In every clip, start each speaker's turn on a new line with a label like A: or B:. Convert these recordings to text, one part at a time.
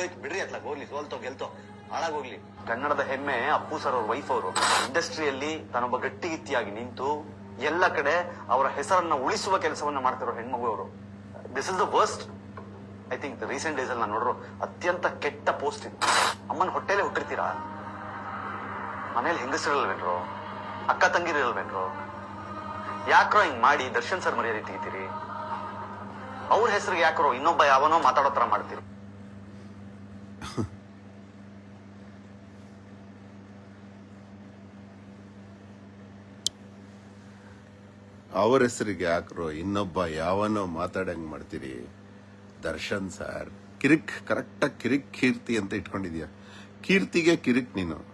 A: ಮುಗ್ದೋಯ್ತು ಬಿಡ್ರಿ ಅತ್ಲಾಗ ಹೋಗ್ಲಿ, ಸೋಲ್ತೋ, ಗೆಲ್ತೋ. ಹಾಳಾಗೋಗ್ಲಿ ಕನ್ನಡದ ಹೆಮ್ಮೆ, ಅಪ್ಪು ಸರ್ ಅವ್ರ ವೈಫ್ ಅವರು. ಇಂಡಸ್ಟ್ರಿಯಲ್ಲಿ ತಾನೊಬ್ಬ ಗಟ್ಟಿಗಿತ್ತಿಯಾಗಿ ನಿಂತು ಎಲ್ಲ ಕಡೆ ಅವರ ಹೆಸರನ್ನ ಉಳಿಸುವ ಕೆಲಸವನ್ನ ಮಾಡ್ತಿರೋ ಹೆಣ್ಮಗು ಅವರು this is the worst I think recent days ಅಲ್ಲಿ ನಾನು ನೋಡ್ರು ಅತ್ಯಂತ ಕೆಟ್ಟ ಪೋಸ್ಟ್ ಇದು. ಅಮ್ಮನ ಹೊಟ್ಟೆಲೆ ಹುಟ್ಟಿರ್ತೀರಾ? ಮನೇಲಿ ಹೆಂಗಸರಿಲ್ವೇನ್ರು ಅಕ್ಕ ತಂಗಿರಿಲ್ವೇನ್ರು ಯಾಕ್ರೋ ಹಿಂಗ್ ಮಾಡಿ ದರ್ಶನ್ ಸರ್ ಮರ್ಯಾದೆ ತೆಗಿತೀರಿ? ಅವ್ರ ಹೆಸರಿಗೆ ಯಾಕ್ರೋ ಇನ್ನೊಬ್ಬ ಯಾವನೋ ಮಾತಾಡೋ ತರ ಮಾಡ್ತೀರಿ?
B: ಅವ್ರ ಹೆಸರಿಗೆ ಯಾಕ್ರೋ ಇನ್ನೊಬ್ಬ ಯಾವನೋ ಮಾತಾಡಂಗೆ ಮಾಡ್ತೀರಿ? ದರ್ಶನ್ ಸರ್, ಕಿರಿಕ್ ಕರೆಕ್ಟಾಗಿ ಕಿರಿಕ್ ಕೀರ್ತಿ ಅಂತ ಇಟ್ಕೊಂಡಿದ್ಯಾ. ಕೀರ್ತಿಗೆ ಕಿರಿಕ್ ನೀನು.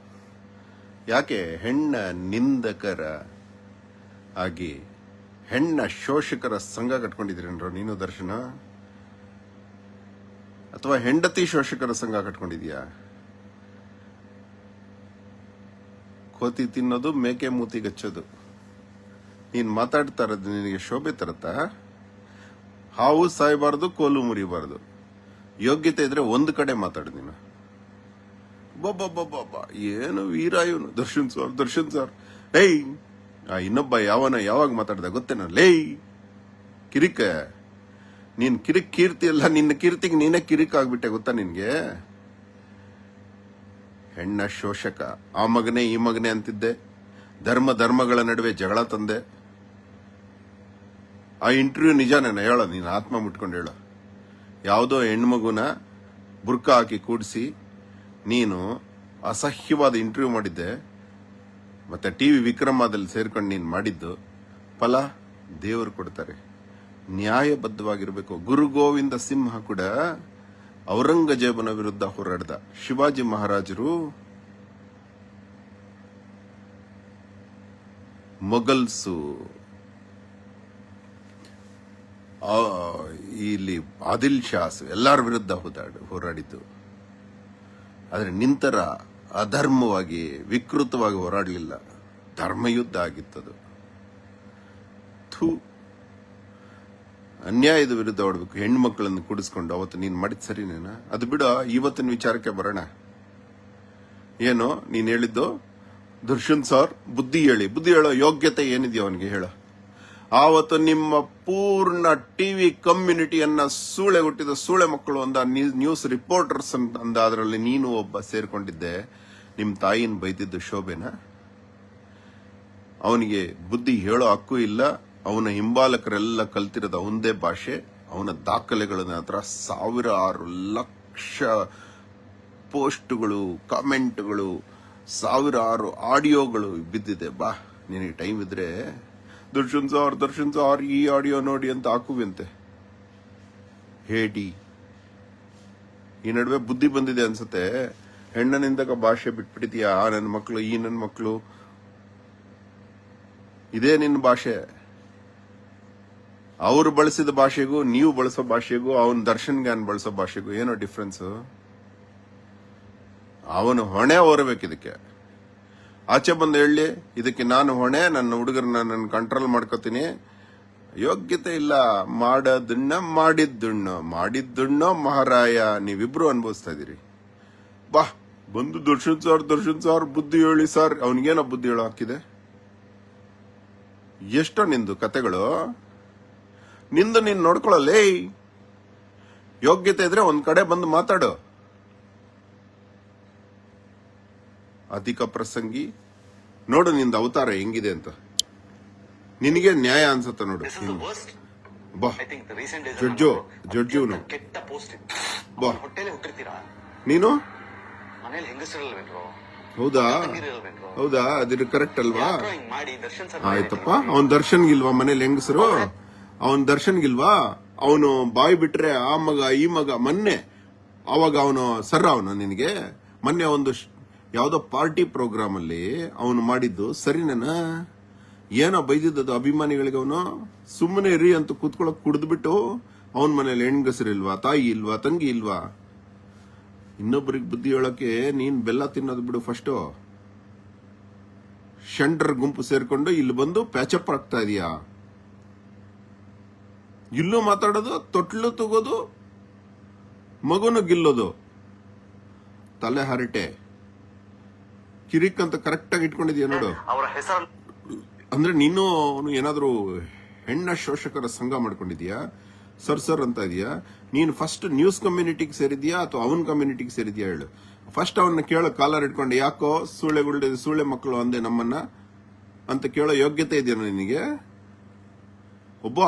B: ಯಾಕೆ? ಹೆಣ್ಣ ನಿಂದಕರ ಆಗಿ ಹೆಣ್ಣ ಶೋಷಕರ ಸಂಘ ಕಟ್ಕೊಂಡಿದ್ದೀರೇನ್ರೋ ನೀನು, ದರ್ಶನ? ಅಥವಾ ಹೆಂಡತಿ ಶೋಷಕರ ಸಂಘ ಕಟ್ಕೊಂಡಿದ್ಯಾ? ಕೋತಿ ತಿನ್ನೋದು, ಮೇಕೆ ಮೂತಿ ಗಚ್ಚೋದು. ನೀನ್ ಮಾತಾಡ್ತಾ ಇರೋದು ನಿನಗೆ ಶೋಭೆ ತರತ್ತಾ? ಹಾವು ಸಾಯಬಾರ್ದು, ಕೋಲು ಮುರಿಬಾರ್ದು. ಯೋಗ್ಯತೆ ಇದ್ರೆ ಒಂದು ಕಡೆ ಮಾತಾಡು ನೀನು. ಬಬ್ಬಬ್ಬಬ್ಬ ಏನು ವೀರ ಇವನು ದರ್ಶನ್ ಸರ್ ದರ್ಶನ್ ಸರ್. ಏಯ್! ಆ ಇನ್ನೊಬ್ಬ ಯಾವನ ಯಾವಾಗ ಮಾತಾಡ್ದ ಗೊತ್ತೇನ? ಲೇಯ್! ಕಿರಿಕ. ನೀನ್ ಕಿರಿಕ್ ಕೀರ್ತಿ ಅಲ್ಲ, ನಿನ್ನ ಕೀರ್ತಿಗೆ ನೀನೇ ಕಿರಿಕ್ ಆಗ್ಬಿಟ್ಟೆ ಗೊತ್ತಾ ನಿನ್ಗೆ? ಹೆಣ್ಣ ಶೋಷಕ. ಆ ಮಗನೇ ಈ ಮಗನೇ ಅಂತಿದ್ದೆ. ಧರ್ಮ ಧರ್ಮಗಳ ನಡುವೆ ಜಗಳ ತಂದೆ. ಆ ಇಂಟರ್ವ್ಯೂ ನಿಜಾನೇನ ಹೇಳ, ನೀನು ಆತ್ಮ ಮುಟ್ಕೊಂಡು ಹೇಳೋ. ಯಾವುದೋ ಹೆಣ್ಮಗುನ ಬುರ್ಕ ಹಾಕಿ ಕೂಡಿಸಿ ನೀನು ಅಸಹ್ಯವಾದ ಇಂಟರ್ವ್ಯೂ ಮಾಡಿದ್ದೆ. ಮತ್ತು ಟಿ ವಿ ವಿಕ್ರಮದಲ್ಲಿ ಸೇರ್ಕೊಂಡು ನೀನು ಮಾಡಿದ್ದು, ಫಲ ದೇವರು ಕೊಡ್ತಾರೆ. ನ್ಯಾಯಬದ್ಧವಾಗಿರಬೇಕು. ಗುರು ಗೋವಿಂದ ಸಿಂಹ ಕೂಡ ಔರಂಗಜೇಬನ ವಿರುದ್ಧ ಹೋರಾಡಿದ. ಶಿವಾಜಿ ಮಹಾರಾಜರು ಮೊಘಲ್ಸು. ಇಲ್ಲಿ ಆದಿಲ್ ಶಾಸ್ ಎಲ್ಲರ ವಿರುದ್ಧ ಹೋದಾಡು ಹೋರಾಡಿದ್ದು. ಆದರೆ ನಿಂತರ ಅಧರ್ಮವಾಗಿ, ವಿಕೃತವಾಗಿ ಹೋರಾಡಲಿಲ್ಲ. ಧರ್ಮಯುದ್ಧ ಆಗಿತ್ತದು. ಥೂ. ಅನ್ಯಾಯದ ವಿರುದ್ಧ ಓಡಬೇಕು ಹೆಣ್ಣು ಮಕ್ಕಳನ್ನು ಕೂಡಿಸ್ಕೊಂಡು ಅವತ್ತು ನೀನು ಮಾಡಿದ ಸರಿನೇನ? ಅದು ಬಿಡ, ಇವತ್ತಿನ ವಿಚಾರಕ್ಕೆ ಬರೋಣ. ಏನು, ನೀನು ಹೇಳಿದ್ದು, ದುರ್ಶನ್ ಸರ್, ಬುದ್ಧಿ ಹೇಳಿ. ಬುದ್ಧಿ ಹೇಳೋ ಯೋಗ್ಯತೆ ಏನಿದೆಯೋ ಅವನಿಗೆ ಹೇಳೋ. ಆವತ್ತು ನಿಮ್ಮ ಪೂರ್ಣ ಟಿವಿ ಕಮ್ಯುನಿಟಿಯನ್ನ ಸೂಳೆ ಹುಟ್ಟಿದ ಸೂಳೆ ಮಕ್ಕಳು ಅಂದ ನ್ಯೂಸ್ ರಿಪೋರ್ಟರ್ಸ್ ಅಂತ ಅದರಲ್ಲಿ ನೀನು ಒಬ್ಬ ಸೇರ್ಕೊಂಡಿದ್ದೆ. ನಿಮ್ಮ ತಾಯಿನ ಬೈದಿದ್ದು ಶೋಭೆನ? ಅವನಿಗೆ ಬುದ್ಧಿ ಹೇಳೋ ಹಕ್ಕು ಇಲ್ಲ. ಅವನ ಹಿಂಬಾಲಕರೆಲ್ಲ ಕಲ್ತಿರೋದು ಒಂದೇ ಭಾಷೆ. ಅವನ ದಾಖಲೆಗಳನ್ನ ಹತ್ರ ಸಾವಿರಾರು ಲಕ್ಷ ಪೋಸ್ಟ್ಗಳು, ಕಾಮೆಂಟ್ಗಳು, ಸಾವಿರಾರು ಆಡಿಯೋಗಳು ಬಿದ್ದಿದೆ. ಬಾ, ನಿನಗೆ ಟೈಮ್ ಇದ್ರೆ ದರ್ಶನ್ ಸಾರ್ ದರ್ಶನ್ ಸಾರ್, ಈ ಆಡಿಯೋ ನೋಡಿ ಅಂತ ಹಾಕುವಂತೆ. ಹೇಡಿ ಈ ನಡುವೆ ಬುದ್ಧಿ ಬಂದಿದೆ ಅನ್ಸುತ್ತೆ. ಹೆಣ್ಣನಿಂದಕ ಭಾಷೆ ಬಿಟ್ಬಿಟ್ಟಿದ್ಯಾ? ಆ ನನ್ನ ಮಕ್ಕಳು ಈ ನನ್ನ ಮಕ್ಕಳು ಇದೇ ನಿನ್ನ ಭಾಷೆ. ಅವರು ಬಳಸಿದ ಭಾಷೆಗೂ, ನೀವು ಬಳಸೋ ಭಾಷೆಗೂ, ಅವನ ದರ್ಶನ್ ಗ್ಯಾನ್ ಬಳಸೋ ಭಾಷೆಗೂ ಏನೋ ಡಿಫ್ರೆನ್ಸು ಅವನು ಹೊಣೆ ಹೊರಬೇಕು ಇದಕ್ಕೆ ಆಚೆ ಬಂದು ಹೇಳಿ, ಇದಕ್ಕೆ ನಾನು ಹೊಣೆ, ನನ್ನ ಹುಡುಗರನ್ನ ನನ್ನ ಕಂಟ್ರೋಲ್ ಮಾಡ್ಕೋತೀನಿ. ಯೋಗ್ಯತೆ ಇಲ್ಲ. ಮಾಡೋದನ್ನ ಮಾಡಿದ್ದಣ್ಣು ಮಾಡಿದ್ದುಣ್ಣೋ ಮಹಾರಾಯ, ನೀವಿಬ್ರು ಅನ್ಭವಿಸ್ತಾ ಇದ್ದೀರಿ. ಬಾ, ಬಂದು ದರ್ಶನ್ ಸರ್ ದರ್ಶನ್ ಸರ್, ಬುದ್ಧಿ ಹೇಳಿ ಸರ್, ಅವನಿಗೇನೋ ಬುದ್ಧಿ ಹೇಳೋ ಹಾಕಿದೆ ಎಷ್ಟೋ ನಿಂದು ಕತೆಗಳು, ನಿಂದು ನೀನ್ ನೋಡ್ಕೊಳ್ಳಲೇ ಯೋಗ್ಯತೆ ಇದ್ರೆ ಒಂದ್ ಕಡೆ ಬಂದು ಮಾತಾಡು. ಅಧಿಕ ಪ್ರಸಂಗಿ. ನೋಡು ನಿಂದ ಅವತಾರ ಹೆಂಗಿದೆ ಅಂತ. ನಿನಗೆ ನ್ಯಾಯ ಅನ್ಸತ್ತ ನೋಡು. ಬಾ. ಜಡ್ಜು, ಜಡ್ಜು ಬಾ. ನೀನು? ಹೌದಾ? ಹೌದಾ? ಅದಿರು ಕರೆಕ್ಟ್ ಅಲ್ವಾ? ಆಯ್ತಪ್ಪ. ಅವನ್ ದರ್ಶನ್ ಇಲ್ವಾ ಮನೇಲಿ ಹೆಂಗಸರು? ಅವನ್ ದರ್ಶನ್ಗಿಲ್ವಾ? ಅವನು ಬಾಯಿ ಬಿಟ್ರೆ ಆ ಮಗ ಈ ಮಗ ಮೊನ್ನೆ. ಅವಾಗ ಅವನು ಸರ್ ಅವನು ನಿನಗೆ? ಮೊನ್ನೆ ಒಂದು ಯಾವ್ದೋ ಪಾರ್ಟಿ ಪ್ರೋಗ್ರಾಮ್ ಅಲ್ಲಿ ಅವನು ಮಾಡಿದ್ದು ಸರಿನೇನ ಏನೋ ಬೈದಿದ್ದದು ಅಭಿಮಾನಿಗಳಿಗೆ ಅವನು ಸುಮ್ಮನೆ ಇರಿ ಅಂತ ಕೂತ್ಕೊಳಕ್ ಕುಡಿದ್ಬಿಟ್ಟು ಅವನ ಮನೇಲಿ ಹೆಣ್ಗಸರಿಲ್ವಾ ತಾಯಿ ಇಲ್ವಾ, ತಂಗಿ ಇಲ್ವಾ? ಇನ್ನೊಬ್ಬರಿಗೆ ಬುದ್ಧಿ ಹೇಳೋಕೆ ನೀನು ಬೆಲ್ಲ ತಿನ್ನೋದು ಬಿಡು ಫಸ್ಟು ಶಂಡ್ರ ಗುಂಪು ಸೇರ್ಕೊಂಡು ಇಲ್ಲಿ ಬಂದು ಪ್ಯಾಚಪ್ ಆಗ್ತಾ ಇದೀಯಾ? ಇಲ್ಲೂ ಮಾತಾಡೋದು, ತೊಟ್ಲು ತಗೋದು, ಮಗುನು ಗಿಲ್ಲೋದು. ತಲೆ ಹರಟೆ. ಕಿರಿಕ್ ಅಂತ ಕರೆಕ್ಟ್ ಆಗಿ ಇಟ್ಕೊಂಡಿದ್ಯಾ ನೋಡು?
A: ಅವರ ಹೆಸರು
B: ಅಂದ್ರೆ ನೀನು ಅವ್ನು ಏನಾದರೂ ಹೆಣ್ಣ ಶೋಷಕರ ಸಂಘ ಮಾಡ್ಕೊಂಡಿದ್ಯಾ? ಸರ್ ಸರ್ ಅಂತ ಇದೆಯಾ? ನೀನು ಫಸ್ಟ್ ನ್ಯೂಸ್ ಕಮ್ಯುನಿಟಿಗೆ ಸೇರಿದ್ಯಾ ಅಥವಾ ಅವನ್ ಕಮ್ಯುನಿಟಿಗೆ ಸೇರಿದ್ಯಾ ಹೇಳು. ಫಸ್ಟ್ ಅವನ್ನ ಕೇಳೋ ಕಾಲರ್ ಇಟ್ಕೊಂಡು ಯಾಕೋ ಸೂಳೆಗುಳ್ಳೆ ಸೂಳೆ ಮಕ್ಕಳು ಅಂದೆ ನಮ್ಮನ್ನ? ಅಂತ ಕೇಳೋ ಯೋಗ್ಯತೆ ಇದೆಯಾ ನಿನಗೆ? ಒಬ್ಬ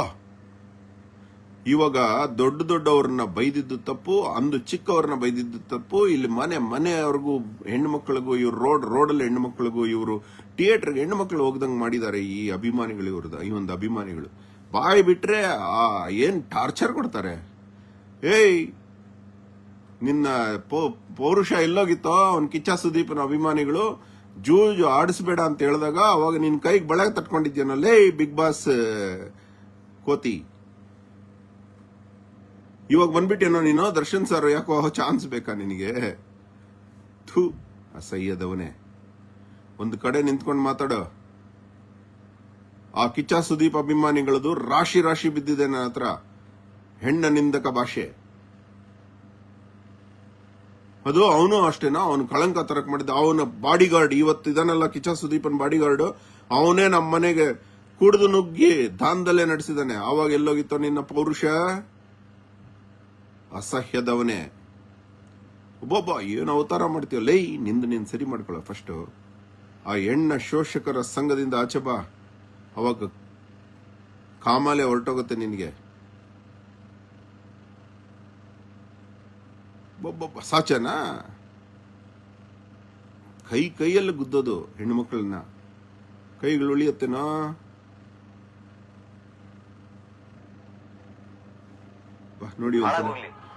B: ಇವಾಗ ದೊಡ್ಡ ದೊಡ್ಡವ್ರನ್ನ ಬೈದಿದ್ದು ತಪ್ಪು, ಅಂದು ಚಿಕ್ಕವ್ರನ್ನ ಬೈದಿದ್ದು ತಪ್ಪು. ಇಲ್ಲಿ ಮನೆ, ಮನೆಯವ್ರಿಗೂ ಹೆಣ್ಣು ಮಕ್ಕಳಿಗೂ ಇವ್ರು ರೋಡ್, ರೋಡಲ್ಲಿ ಹೆಣ್ಣು ಮಕ್ಕಳಿಗೂ ಇವರು ಥಿಯೇಟರ್ಗೆ ಹೆಣ್ಣು ಮಕ್ಕಳು ಹೋಗ್ದಂಗೆ ಮಾಡಿದ್ದಾರೆ ಈ ಅಭಿಮಾನಿಗಳು ಇವ್ರದ್ದು, ಈ ಒಂದು ಅಭಿಮಾನಿಗಳು. ಬಾಯಿ ಬಿಟ್ರೆ, ಆ, ಏನು ಟಾರ್ಚರ್ ಕೊಡ್ತಾರೆ? ಏಯ್, ನಿನ್ನ ಪೌರುಷ ಎಲ್ಲೋಗಿತ್ತೋ ಅವ್ನ್ ಕಿಚ್ಚ ಸುದೀಪನ ಅಭಿಮಾನಿಗಳು? ಜೂಜು ಆಡಿಸ್ಬೇಡ ಅಂತ ಹೇಳಿದಾಗ ಅವಾಗ ನಿನ್ನ ಕೈಗೆ ಬಳೆ ತಟ್ಕೊಂಡಿದ್ಯಾನಲ್ಲೇ ಬಿಗ್ ಬಾಸ್, ಕೋತಿ. ಇವಾಗ ಬಂದ್ಬಿಟ್ಟೇನೋ ನೀನು? ದರ್ಶನ್ ಸರ್ ಯಾಕೋ ಚಾನ್ಸ್ ಬೇಕಾ ನಿನಗೆ? ಥೂ ಅಸಹ್ಯದವನೇ ಒಂದು ಕಡೆ ನಿಂತ್ಕೊಂಡು ಮಾತಾಡು. ಆ ಕಿಚ್ಚ ಸುದೀಪ್ ಅಭಿಮಾನಿಗಳದು ರಾಶಿ ರಾಶಿ ಬಿದ್ದಿದೆ ನನ್ನ ಹತ್ರ. ಹೆಣ್ಣ ನಿಂದಕ ಭಾಷೆ. ಅದು ಅವನು ಅಷ್ಟೇನಾ? ಅವನು ಕಳಂಕ ತರಕ್ ಮಾಡಿದ್ದ ಅವನ ಬಾಡಿಗಾರ್ಡ್ ಇವತ್ತು ಇದನ್ನೆಲ್ಲ ಕಿಚ್ಚ ಸುದೀಪನ್ ಬಾಡಿಗಾರ್ಡ್ ಅವನೇ ನಮ್ಮ ಮನೆಗೆ ಕುಡಿದು ನುಗ್ಗಿ ದಾನದಲ್ಲೇ ನಡೆಸಿದಾನೆ. ಅವಾಗ ಎಲ್ಲೋಗಿತ್ತೋ ನಿನ್ನ ಪೌರುಷ? ಅಸಹ್ಯದವನೇ. ಒಬ್ಬೊಬ್ಬ ಏನು ಅವತಾರ ಮಾಡ್ತೀಯ, ಲೈ, ನಿಂದು ನೀನ್ ಸರಿ ಮಾಡ್ಕೊಳ್ಳೋ ಫಸ್ಟ್ ಆ ಹೆಣ್ಣ ಶೋಷಕರ ಸಂಘದಿಂದ ಆಚೆ ಬಾ. ಅವಾಗ ಕಾಮಾಲೆ ಹೊರಟೋಗುತ್ತೆ ನಿನಗೆ. ಒಬ್ಬೊಬ್ಬ ಸಾಚನಾ? ಕೈ ಕೈಯಲ್ಲಿ ಗುದ್ದೋದು ಹೆಣ್ಮಕ್ಳನ್ನ ಕೈಗಳು ಉಳಿಯತ್ತೇನೋ? ನೋಡಿ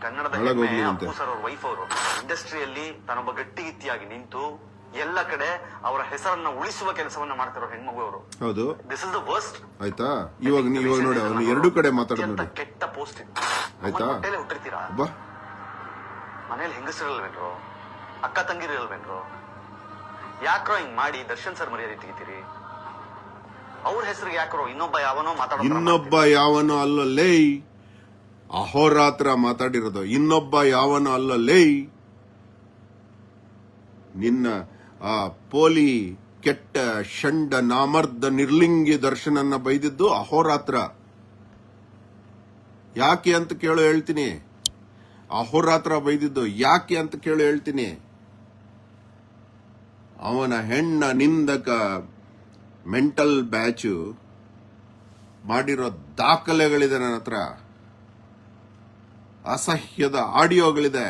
A: ಕನ್ನಡದ
B: ಹಾಳಾಗೋಗ್ಲಿ
A: ಹೆಮ್ಮೆ
B: ಅಂತೆ.
A: ಅಪ್ಪು ಸರ್ ಅವ್ರ ವೈಫ್ ಅವರು. ಇಂಡಸ್ಟ್ರಿಯಲ್ಲಿ ತಾನೊಬ್ಬ ಗಟ್ಟಿಗಿತ್ತಿಯಾಗಿ ನಿಂತು ಎಲ್ಲ ಕಡೆ ಅವರ ಹೆಸರನ್ನ ಉಳಿಸುವ ಕೆಲಸವನ್ನ ಮಾಡ್ತಾರೋ ಹೆಣ್ಮಗು ಅವರು.
B: ಹೌದು.
A: ದಿಸ್ ಇಸ್ ದ ವರ್ಸ್ಟ್
B: ಆಯ್ತಾ? ಇವಾಗ ನೀವು ಇವಾಗ ನೋಡಿ ಅವ್ರು ಎರಡು ಕಡೆ ಮಾತಾಡೋದು ನೋಡಿ.
A: ಕೆಟ್ಟ ಪೋಸ್ಟ್ ಇದು.
B: ಆಯ್ತಾ?
A: ಹೊಟ್ಟೆಲೆ ಹುಟ್ಟಿರ್ತೀರಾ
B: ಬಾ
A: ಮನೇಲಿ ಹೆಂಗಸರಿಲ್ವೇನ್ರು ಅಕ್ಕ ತಂಗಿರಿಲ್ವೇನ್ರು ಯಾಕ್ರೋ ಹಿಂಗ್ ಮಾಡಿ ದರ್ಶನ್ ಸರ್ ಮರ್ಯಾದೆ ತೆಗಿತೀರಿ? ಅವ್ರ ಹೆಸರಿಗೆ ಯಾಕ್ರೋ ಇನ್ನೊಬ್ಬ ಯಾವನೋ ಮಾತಾಡೋ
B: ಇನ್ನೊಬ್ಬ ಯಾವನೋ ಅಲ್ಲಲ್ಲೇ ಅಹೋರಾತ್ರ ಮಾತಾಡಿರೋದು. ಇನ್ನೊಬ್ಬ ಯಾವನ ಅಲ್ಲ ಲೇ ನಿನ್ನ ಆ ಪೋಲಿ ಕೆಟ್ಟ ಷಂಡ ನಾಮರ್ದ ನಿರ್ಲಿಂಗಿ ದರ್ಶನನ್ನ ಬೈದಿದ್ದು ಅಹೋರಾತ್ರ. ಯಾಕೆ ಅಂತ ಕೇಳು ಹೇಳ್ತೀನಿ. ಅಹೋರಾತ್ರ ಬೈದಿದ್ದು ಯಾಕೆ ಅಂತ ಕೇಳು ಹೇಳ್ತೀನಿ. ಅವನ ಹೆಣ್ಣ ನಿಂದಕ ಮೆಂಟಲ್ ಬ್ಯಾಚು ಮಾಡಿರೋ ದಾಖಲೆಗಳಿದೆ ನನ್ನ ಹತ್ರ. ಅಸಹ್ಯದ ಆಡಿಯೋಗಳಿದೆ.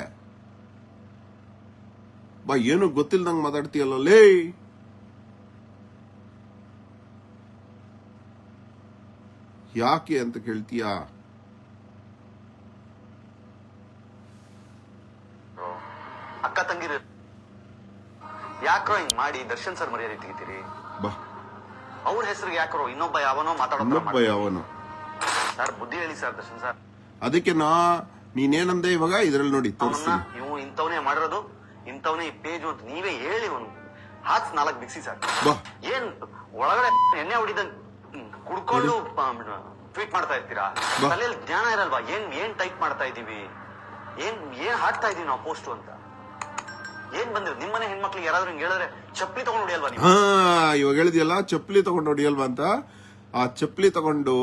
B: ಬಾ ಏನು ಗೊತ್ತಿಲ್ದಂಗ್ ಮಾತಾಡ್ತೀಯಲ್ಲ ಲೇ ಯಾಕೆ ಅಂತ ಕೇಳ್ತೀಯಾ?
A: ಅಕ್ಕ ತಂಗಿರ ಯಾಕ್ರೋ ಹಿಂಗ್ ಮಾಡಿ ದರ್ಶನ್ ಸರ್ ಮರ್ಯಾದೆ ತೆಗಿತೀರಿ?
B: ಬಾ.
A: ಅವ್ರ ಹೆಸರಿಗೆ ಯಾಕ್ರೋ ಇನ್ನೊಬ್ಬ ಯಾವನೋ ಮಾತಾಡೋ
B: ಇನ್ನೊಬ್ಬ ಯಾವನೋ.
A: ಸರ್ ಬುದ್ಧಿ ಹೇಳಿ ಸರ್ ದರ್ಶನ್ ಸರ್.
B: ಅದಕ್ಕೆ ನಾ ನೀನೇನಂದೆ ಇವಾಗ? ಇದ್ರಲ್ಲಿ ನೋಡಿ ತೋರಿಸಿ
A: ನೀವು ಇಂಥವನೇ ಮಾಡಿರೋದು ಇಂಥವನೇ ಈ ಪೇಜ್ ಅಂತ ನೀವೇ ಹೇಳಿ ಒಂದು. ಹಾಕ್ಸ್ ನಾಲ್ಕು ಬಿಕ್ಸಿ ಸರ್
B: ಬಾ.
A: ಏನ್ ಒಳಗಡೆ ಎಣ್ಣೆ ಹೊಡಿದಂಗ್ ಕುಡ್ಕೊಂಡು ಟ್ವೀಟ್ ಮಾಡ್ತಾ ಇರ್ತೀರಾ?
B: ಬಾ.
A: ತಲೆಯಲ್ಲಿ ಜ್ಞಾನ ಇರಲ್ವಾ? ಏನ್ ಏನ್ ಟೈಪ್ ಮಾಡ್ತಾ ಇದೀವಿ? ಏನ್ ಏನ್ ಹಾಕ್ತಾ ಇದೀವಿ ನಾವು ಪೋಸ್ಟ್ ಅಂತ? ಏನ್ ಬಂದ್ರೆ ನಿಮ್ಮನೆ ಹೆಣ್ಮಕ್ಳಿಗೆ ಯಾರಾದ್ರೂ ಹಿಂಗ್ ಹೇಳಿದ್ರೆ ಚಪ್ಪಲಿ ತಗೊಂಡು ಹೊಡಿಯಲ್ವಾ ನೀವು?
B: ಹಾ ಇವಾಗ ಹೇಳಿದ್ಯಲ್ಲ ಚಪ್ಪಲಿ ತಗೊಂಡು ಹೊಡಿಯಲ್ವಾ ಅಂತ? ಆ ಚಪ್ಪಲಿ ತಗೊಂಡು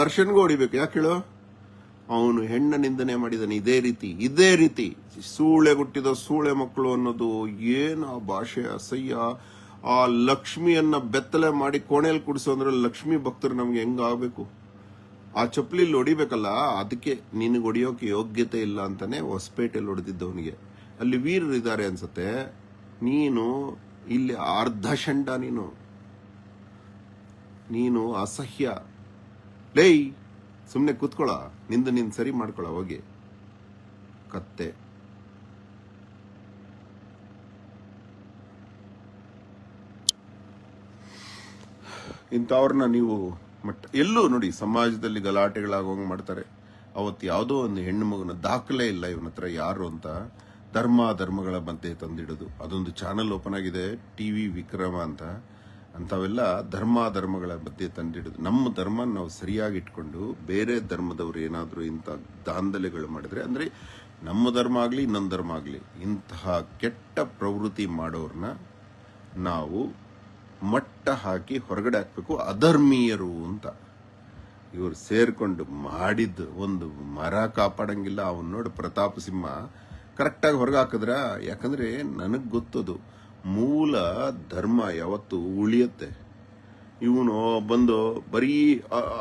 B: ದರ್ಶನ್ಗೂ ಹೊಡಿಬೇಕು. ಯಾಕೆ ಹೇಳು? ಅವನು ಹೆಣ್ಣ ನಿಂದನೆ ಮಾಡಿದನು ಇದೇ ರೀತಿ ಇದೇ ರೀತಿ. ಸೂಳೆ ಹುಟ್ಟಿದ ಸೂಳೆ ಮಕ್ಕಳು ಅನ್ನೋದು ಏನು ಆ ಭಾಷೆ ಅಸಹ್ಯ. ಆ ಲಕ್ಷ್ಮಿಯನ್ನ ಬೆತ್ತಲೆ ಮಾಡಿ ಕೋಣೆಯಲ್ಲಿ ಕುಡಿಸೋ ಅಂದ್ರೆ ಲಕ್ಷ್ಮಿ ಭಕ್ತರು ನಮ್ಗೆ ಹೆಂಗ ಆಗ್ಬೇಕು? ಆ ಚಪ್ಪಲಿಲಿ ಹೊಡಿಬೇಕಲ್ಲ, ಅದಕ್ಕೆ ನಿನಗೆ ಹೊಡಿಯೋಕೆ ಯೋಗ್ಯತೆ ಇಲ್ಲ ಅಂತಾನೆ ಹೊಸಪೇಟೆಯಲ್ಲಿ ಹೊಡೆದಿದ್ದವನಿಗೆ. ಅಲ್ಲಿ ವೀರರು ಇದ್ದಾರೆ ಅನ್ಸತ್ತೆ, ನೀನು ಇಲ್ಲಿ ಅರ್ಧ ಶಂಡ ನೀನು. ನೀನು ಅಸಹ್ಯ. ಲೇಯ್! ಸುಮ್ಮನೆ ಕೂತ್ಕೊಳ್ಳ ನಿಂದು ನೀನು ಸರಿ ಮಾಡ್ಕೊಳ, ಹೋಗಿ. ಕತ್ತೆ. ಇಂಥವ್ರನ್ನ ನೀವು ಮಟ್ಟ, ಎಲ್ಲೂ ನೋಡಿ, ಸಮಾಜದಲ್ಲಿ ಗಲಾಟೆಗಳಾಗೋಂಗೆ ಮಾಡ್ತಾರೆ. ಅವತ್ತು ಯಾವುದೋ ಒಂದು ಹೆಣ್ಣು ಮಗನ ದಾಖಲೆ ಇಲ್ಲ ಇವನ ಹತ್ರ ಯಾರು ಅಂತ ಧರ್ಮ ಧರ್ಮಗಳ ಮಧ್ಯೆ ತಂದಿಡೋದು. ಅದೊಂದು ಚಾನಲ್ ಓಪನ್ ಆಗಿದೆ ಟಿವಿ ವಿಕ್ರಮ ಅಂತ. ಅಂಥವೆಲ್ಲ ಧರ್ಮ ಧರ್ಮಗಳ ಮಧ್ಯೆ ತಂದಿಡೋದು. ನಮ್ಮ ಧರ್ಮ ನಾವು ಸರಿಯಾಗಿ ಇಟ್ಕೊಂಡು ಬೇರೆ ಧರ್ಮದವರು ಏನಾದರೂ ಇಂಥ ದಾಂಧಲೆಗಳು ಮಾಡಿದ್ರೆ ಅಂದರೆ ನಮ್ಮ ಧರ್ಮ ಆಗಲಿ, ಇನ್ನೊಂದು ಧರ್ಮ ಆಗಲಿ, ಇಂತಹ ಕೆಟ್ಟ ಪ್ರವೃತ್ತಿ ಮಾಡೋರನ್ನ ನಾವು ಮಟ್ಟ ಹಾಕಿ ಹೊರಗಡೆ ಹಾಕಬೇಕು, ಅಧರ್ಮೀಯರು ಅಂತ. ಇವರು ಸೇರ್ಕೊಂಡು ಮಾಡಿದ್ದು ಒಂದು ಮರ ಕಾಪಾಡಂಗಿಲ್ಲ, ಅವನು ನೋಡಿ ಪ್ರತಾಪ ಸಿಂಹ ಕರೆಕ್ಟಾಗಿ ಹೊರಗೆ ಹಾಕಿದ್ರ? ಯಾಕಂದ್ರೆ ನನಗೆ ಗೊತ್ತದು. ಮೂಲ ಧರ್ಮ ಯಾವತ್ತು ಉಳಿಯುತ್ತೆ. ಇವನು ಬಂದು ಬರೀ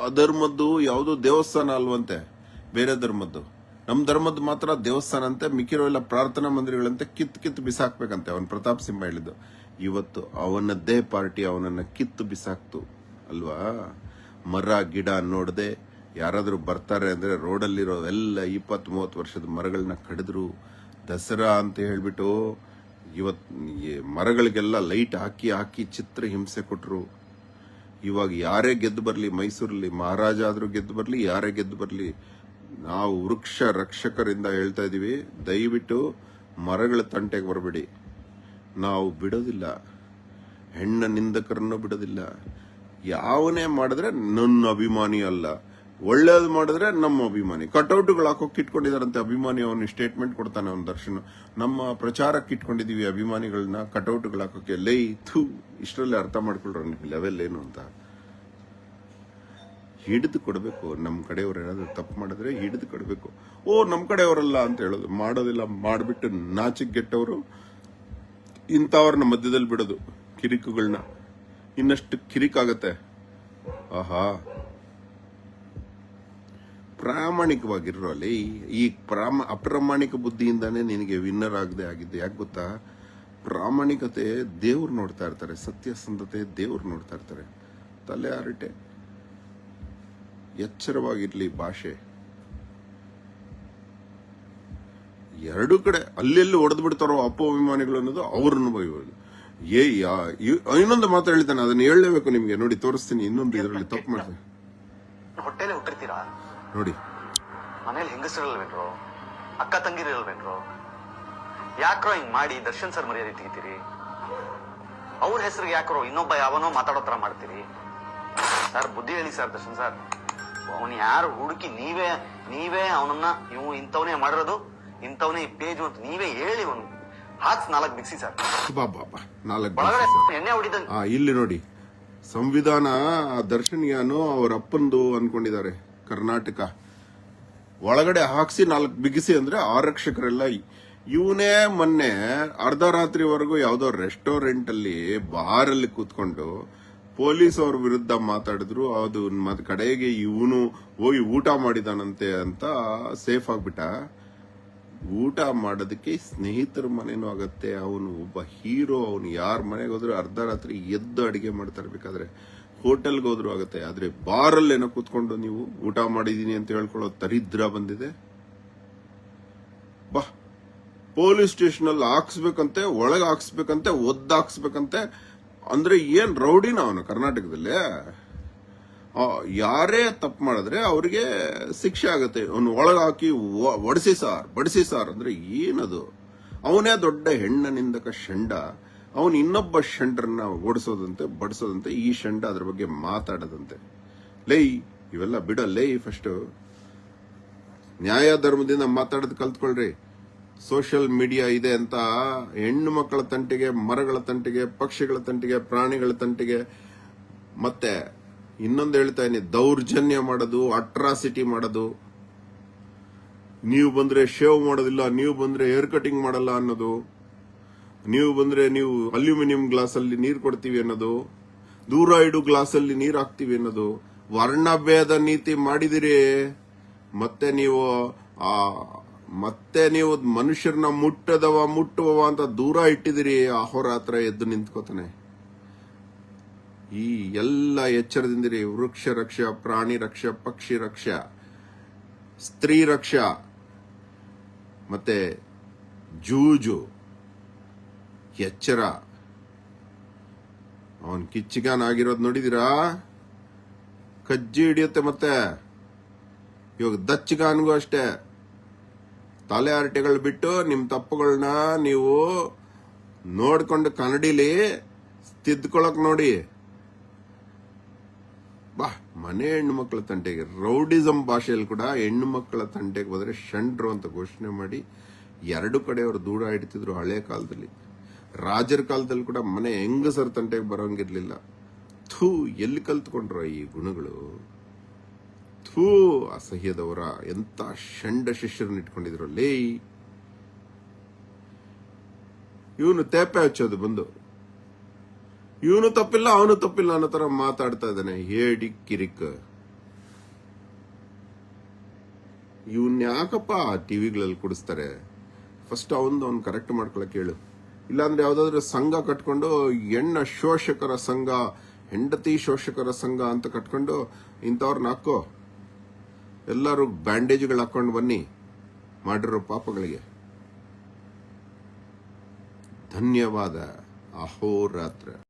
B: ಅಧರ್ಮದ್ದು ಯಾವುದು ದೇವಸ್ಥಾನ ಅಲ್ವಂತೆ, ಬೇರೆ ಧರ್ಮದ್ದು. ನಮ್ಮ ಧರ್ಮದ್ದು ಮಾತ್ರ ದೇವಸ್ಥಾನ ಅಂತೆ ಮಿಕ್ಕಿರೋ ಎಲ್ಲ ಪ್ರಾರ್ಥನಾ ಮಂದಿರಗಳಂತೆ ಕಿತ್ತು ಕಿತ್ತು ಬಿಸಾಕ್ಬೇಕಂತೆ ಅವನ್ ಪ್ರತಾಪ್ ಸಿಂಹ ಹೇಳಿದ್ದು. ಇವತ್ತು ಅವನದ್ದೇ ಪಾರ್ಟಿ, ಅವನನ್ನ ಕಿತ್ತು ಬಿಸಾಕ್ತು, ಅಲ್ವಾ? ಮರ, ಗಿಡ ನೋಡದೆ ಯಾರಾದರೂ ಬರ್ತಾರೆ ಅಂದ್ರೆ ರೋಡಲ್ಲಿರೋ ಎಲ್ಲ ಇಪ್ಪತ್ತು ಮೂವತ್ತು ವರ್ಷದ ಮರಗಳನ್ನ ಕಡಿದ್ರು. ದಸರಾ ಅಂತ ಹೇಳ್ಬಿಟ್ಟು ಇವತ್ ಈ ಮರಗಳಿಗೆಲ್ಲ ಲೈಟ್ ಹಾಕಿ ಹಾಕಿ ಚಿತ್ರ ಹಿಂಸೆ ಕೊಟ್ಟರು ಇವಾಗ ಯಾರೇ ಗೆದ್ದು ಬರಲಿ, ಮೈಸೂರಲ್ಲಿ ಮಹಾರಾಜ ಆದರೂ ಗೆದ್ದು ಬರಲಿ, ಯಾರೇ ಗೆದ್ದು ಬರಲಿ, ನಾವು ವೃಕ್ಷ ರಕ್ಷಕರಿಂದ ಹೇಳ್ತಾ ಇದೀವಿ, ದಯವಿಟ್ಟು ಮರಗಳ ತಂಟೆಗೆ ಬರಬೇಡಿ. ನಾವು ಬಿಡೋದಿಲ್ಲ. ಹೆಣ್ಣ ನಿಂದಕರನ್ನು ಬಿಡೋದಿಲ್ಲ. ಯಾವನೇ ಮಾಡಿದ್ರೆ ನನ್ನ ಅಭಿಮಾನಿ ಅಲ್ಲ ಒಳ್ಳೇದು ಮಾಡಿದ್ರೆ ನಮ್ಮ ಅಭಿಮಾನಿ. ಕಟೌಟ್ಗಳು ಹಾಕೋಕೆ ಇಟ್ಕೊಂಡಿದಾರಂತೆ ಅಭಿಮಾನಿ ಅವನು ಸ್ಟೇಟ್ಮೆಂಟ್ ಕೊಡ್ತಾನೆ ಅವನ ದರ್ಶನ. ನಮ್ಮ ಪ್ರಚಾರಕ್ಕೆ ಇಟ್ಕೊಂಡಿದೀವಿ ಅಭಿಮಾನಿಗಳನ್ನ, ಕಟೌಟ್ಗಳು ಹಾಕೋಕೆ. ಲೈ, ಥೂ, ಇಷ್ಟರಲ್ಲಿ ಅರ್ಥ ಮಾಡ್ಕೊಳ್ರ ಲೆವೆಲ್ ಏನು ಅಂತ. ಹಿಡಿದು ಕೊಡಬೇಕು. ನಮ್ಮ ಕಡೆಯವ್ರು ಏನಾದರೂ ತಪ್ಪು ಮಾಡಿದ್ರೆ ಹಿಡಿದು ಕೊಡಬೇಕು. ಓ, ನಮ್ಮ ಕಡೆಯವರಲ್ಲ ಅಂತ ಹೇಳೋದು. ಮಾಡೋದಿಲ್ಲ, ಮಾಡಿಬಿಟ್ಟು ನಾಚಿಕೆ ಗೆಟ್ಟವರು ಇಂಥವ್ರನ್ನ ಮಧ್ಯದಲ್ಲಿ ಬಿಡೋದು ಕಿರಿಕುಗಳನ್ನ. ಇನ್ನಷ್ಟು ಕಿರಿಕಾಗತ್ತೆ. ಆಹಾ. ಪ್ರಾಮಾಣಿಕವಾಗಿರೋ ಅಲ್ಲಿ ಈ ಪ್ರಾಮ, ಅಪ್ರಾಮಾಣಿಕ ಬುದ್ಧಿಯಿಂದಾನೇ ನಿನಗೆ ವಿನ್ನರ್ ಆಗದೆ ಆಗಿದ್ದು ಯಾಕೆ ಗೊತ್ತಾ? ಪ್ರಾಮಾಣಿಕತೆ ದೇವ್ರು ನೋಡ್ತಾ ಇರ್ತಾರೆ, ಸತ್ಯಸಂಧತೆ ದೇವ್ರು ನೋಡ್ತಾ ಇರ್ತಾರೆ. ತಲೆ ಹರಟೆ. ಎಚ್ಚರವಾಗಿರಲಿ ಭಾಷೆ. ಎರಡು ಕಡೆ ಅಲ್ಲೆಲ್ಲಿ ಹೊಡೆದು ಬಿಡ್ತಾರೋ ಅಪ್ಪ ಅನ್ನೋದು ಅವ್ರನ್ನು ಬೈಯೋದು ಏ, ಯಾ- ಇನ್ನೊಂದು ಮಾತು ಹೇಳ್ತಾನೆ, ಅದನ್ನ ಹೇಳಲೇಬೇಕು ನಿಮ್ಗೆ. ನೋಡಿ, ತೋರಿಸ್ತೀನಿ, ಇನ್ನೊಂದು ಇದರಲ್ಲಿ ತಪ್ಪು ಮಾಡ್ತೀನಿ.
A: ಹೊಟ್ಟೆಲೆ ಹುಟ್ಟಿರ್ತೀರಾ?
B: ನೋಡಿ.
A: ಮನೇಲಿ ಹೆಂಗಸರಲ್ವೇನ್ರು? ಅಕ್ಕ ತಂಗಿರಲ್ವೇನ್ರು ಯಾಕ್ರೋ ಹಿಂಗ್ ಮಾಡಿ ದರ್ಶನ್ ಸರ್ ಮರ್ಯಾದೆ ತೆಗಿತೀರಿ? ಅವ್ರ ಹೆಸರಿಗೆ ಯಾಕ್ರೋ ಇನ್ನೊಬ್ಬ ಯಾವನೋ ಮಾತಾಡೋ ತರ ಮಾಡ್ತೀರಿ? ಸರ್ ಬುದ್ಧಿ ಹೇಳಿ ಸರ್ ದರ್ಶನ್ ಸರ್. ಅವನ್ ಯಾರು ಹುಡುಕಿ ನೀವೇ ನೀವೇ ಅವನನ್ನ ಇವು ಇಂಥವನೇ ಮಾಡಿರೋದು ಇಂಥವನೇ ಈ ಪೇಜ್ ಅಂತ ನೀವೇ ಹೇಳಿ ಅವನು. ಹಾಕ್ಸ್ ನಾಲ್ಕು ಬಿಕ್ಸಿ ಸರ್.
B: ನಾಲ್ಕು.
A: ಎಣ್ಣೆ ಹೊಡಿದಂಗೆ
B: ಇಲ್ಲಿ ನೋಡಿ. ಸಂವಿಧಾನ ದರ್ಶನ್ಯಾನು ಅವ್ರ ಅಪ್ಪಂದು ಅನ್ಕೊಂಡಿದ್ದಾರೆ. ಕರ್ನಾಟಕ. ಒಳಗಡೆ ಹಾಕ್ಸಿ ನಾಲ್ಕು ಬಿಗಿಸಿ ಅಂದ್ರೆ ಆರಕ್ಷಕರೆಲ್ಲ ಇವನೇ ಮೊನ್ನೆ ಅರ್ಧ ರಾತ್ರಿವರೆಗೂ ಯಾವ್ದೋ ರೆಸ್ಟೋರೆಂಟ್ ಅಲ್ಲಿ ಬಾರ್ ಅಲ್ಲಿ ಕೂತ್ಕೊಂಡು ಪೊಲೀಸ್ ಅವ್ರ ವಿರುದ್ಧ ಮಾತಾಡಿದ್ರು. ಅದು ಕಡೆಗೆ ಇವನು ಹೋಗಿ ಊಟ ಮಾಡಿದಾನಂತೆ ಅಂತ ಸೇಫ್ ಆಗ್ಬಿಟ್ಟ. ಊಟ ಮಾಡೋದಕ್ಕೆ ಸ್ನೇಹಿತರ ಮನೇನೂ ಆಗತ್ತೆ. ಅವನು ಒಬ್ಬ ಹೀರೋ, ಅವನು ಯಾರ ಮನೆಗೆ ಹೋದ್ರು ಅರ್ಧ ರಾತ್ರಿ ಎದ್ದು ಅಡಿಗೆ ಮಾಡ್ತಾ ಇರ್ಬೇಕಾದ್ರೆ. ಹೋಟೆಲ್ಗೆ ಹೋದ್ರು ಆಗುತ್ತೆ. ಆದ್ರೆ ಬಾರಲ್ಲಿ ಏನೋ ಕೂತ್ಕೊಂಡು ನೀವು ಊಟ ಮಾಡಿದೀನಿ ಅಂತ ಹೇಳ್ಕೊಳ್ಳೋ ದರಿದ್ರ ಬಂದಿದೆ. ಬಾ. ಪೊಲೀಸ್ ಸ್ಟೇಷನ್ ಅಲ್ಲಿ ಹಾಕ್ಸ್ಬೇಕಂತೆ, ಒಳಗೆ ಹಾಕ್ಸ್ಬೇಕಂತೆ, ಒದ್ದು ಹಾಕ್ಸ್ಬೇಕಂತೆ. ಅಂದ್ರೆ ಏನ್ ರೌಡಿನ ಅವನು ಕರ್ನಾಟಕದಲ್ಲಿ? ಯಾರೇ ತಪ್ಪು ಮಾಡಿದ್ರೆ ಅವ್ರಿಗೆ ಶಿಕ್ಷೆ ಆಗುತ್ತೆ. ಅವನು ಒಳಗೆ ಹಾಕಿ ಒಡಿಸಿ ಸಾರ್, ಬಡಿಸಿ ಸಾರ್ ಅಂದ್ರೆ ಏನದು? ಅವನೇ ದೊಡ್ಡ ಹೆಣ್ಣ ನಿಂದಕ ಶಂಡ. ಅವನು ಇನ್ನೊಬ್ಬ ಷಂಡ್ರನ್ನ ಓಡಿಸೋದಂತೆ, ಬಡಿಸೋದಂತೆ, ಈ ಶಂಡ ಅದ್ರ ಬಗ್ಗೆ ಮಾತಾಡದಂತೆ. ಲೈ, ಇವೆಲ್ಲ ಬಿಡ ಲೈ ಫಸ್ಟ್ ನ್ಯಾಯ ಧರ್ಮದಿಂದ ಮಾತಾಡೋದು ಕಲ್ತ್ಕೊಳ್ರಿ. ಸೋಷಿಯಲ್ ಮೀಡಿಯಾ ಇದೆ ಅಂತ ಹೆಣ್ಣು ಮಕ್ಕಳ ತಂಟಿಗೆ, ಮರಗಳ ತಂಟಿಗೆ, ಪಕ್ಷಿಗಳ ತಂಟಿಗೆ, ಪ್ರಾಣಿಗಳ ತಂಟಿಗೆ. ಮತ್ತೆ ಇನ್ನೊಂದು ಹೇಳ್ತಾ ಇದೀನಿ ದೌರ್ಜನ್ಯ ಮಾಡೋದು ಅಟ್ರಾಸಿಟಿ ಮಾಡೋದು. ನೀವು ಬಂದ್ರೆ ಶೇವ್ ಮಾಡೋದಿಲ್ಲ, ನೀವು ಬಂದ್ರೆ ಹೇರ್ ಕಟಿಂಗ್ ಮಾಡಲ್ಲ ಅನ್ನೋದು. ನೀವು ಬಂದ್ರೆ ನೀವು ಅಲ್ಯೂಮಿನಿಯಂ ಗ್ಲಾಸ್ ಅಲ್ಲಿ ನೀರು ಕೊಡ್ತೀವಿ ಅನ್ನೋದು ದೂರ ಇಡು ಗ್ಲಾಸ್ ಅಲ್ಲಿ ನೀರು ಹಾಕ್ತೀವಿ ಅನ್ನೋದು, ವರ್ಣಭೇದ ನೀತಿ ಮಾಡಿದಿರಿ, ಮತ್ತೆ ನೀವು, ಆ, ಮತ್ತೆ ನೀವು ಮನುಷ್ಯರನ್ನ ಮುಟ್ಟದವ, ಮುಟ್ಟುವವ ಅಂತ ದೂರ ಇಟ್ಟಿದಿರಿ ಅಹೋರಾತ್ರ ಎದ್ದು ನಿಂತ್ಕೋತಾನೆ. ಈ ಎಲ್ಲ ಎಚ್ಚರದಿಂದಿರಿ, ವೃಕ್ಷ ರಕ್ಷ, ಪ್ರಾಣಿ ರಕ್ಷ, ಪಕ್ಷಿ ರಕ್ಷ, ಸ್ತ್ರೀ ರಕ್ಷ, ಮತ್ತೆ ಜೂಜು. ಎಚ್ಚರ. ಅವನ್ ಕಿಚ್ಚಿಗಾನ್ ಆಗಿರೋದು ನೋಡಿದಿರಾ? ಕಜ್ಜಿ ಹಿಡಿಯುತ್ತೆ ಮತ್ತೆ. ಇವಾಗ ದಚ್ಚಿಗಾನ್ಗೂ ಅಷ್ಟೇ. ತಲೆ ಹರಟೆಗಳು ಬಿಟ್ಟು ನಿಮ್ ತಪ್ಪುಗಳನ್ನ ನೀವು ನೋಡ್ಕೊಂಡು ಕನ್ನಡಿಲಿ ತಿದ್ಕೊಳಕ್ ನೋಡಿ. ಬಾ, ಮನೆ ಹೆಣ್ಣು ಮಕ್ಕಳ ತಂಟೆಗೆ ರೌಡಿಸಮ್ ಭಾಷೆಯಲ್ಲಿ ಕೂಡ ಹೆಣ್ಣು ಮಕ್ಕಳ ತಂಟೆಗೆ ಹೋದ್ರೆ ಷಂಡ್ರು ಅಂತ ಘೋಷಣೆ ಮಾಡಿ ಎರಡು ಕಡೆ ಅವರು ದೂರ ಇಡ್ತಿದ್ರು ಹಳೆ ಕಾಲದಲ್ಲಿ. ರಾಜರ ಕಾಲದಲ್ಲಿ ಕೂಡ ಮನೆ ಹೆಂಗಸರ ತಂಟೆಗೆ ಬರೋಂಗಿರ್ಲಿಲ್ಲ. ಥೂ, ಎಲ್ಲಿ ಕಲ್ತ್ಕೊಂಡ್ರ ಈ ಗುಣಗಳು? ಥೂ, ಅಸಹ್ಯದವರ ಎಂತ ಷಂಡ ಶಿಷ್ಯರನ್ನ ಇಟ್ಕೊಂಡಿದ್ರು. ಲೇ, ಇವನು ತೇಪೆ ಹಚ್ಚೋದು ಬಂದು. ಇವನು ತಪ್ಪಿಲ್ಲ, ಅವನು ತಪ್ಪಿಲ್ಲ ಅನ್ನೋ ತರ ಮಾತಾಡ್ತಾ ಇದ್ದಾನೆ. ಹೇಡಿ ಕಿರಿಕ್. ಇವನ್ ಯಾಕಪ್ಪ ಟಿವಿಗಳಲ್ಲಿ ಕುಡಿಸ್ತಾರೆ? ಫಸ್ಟ್ ಅವನ್ ಅವ್ನು ಕರೆಕ್ಟ್ ಮಾಡ್ಕೊಳಕ್ ಹೇಳು. ಇಲ್ಲಾಂದ್ರೆ ಯಾವುದಾದ್ರೂ ಸಂಘ ಕಟ್ಕೊಂಡು ಹೆಣ್ಣ ಶೋಷಕರ ಸಂಘ, ಹೆಂಡತಿ ಶೋಷಕರ ಸಂಘ ಅಂತ ಕಟ್ಕೊಂಡು ಇಂಥವ್ರನ್ನ ಹಾಕೋ. ಎಲ್ಲರೂ ಬ್ಯಾಂಡೇಜ್ಗಳು ಹಾಕೊಂಡು ಬನ್ನಿ ಮಾಡಿರೋ ಪಾಪಗಳಿಗೆ. ಧನ್ಯವಾದ. ಅಹೋರಾತ್ರ.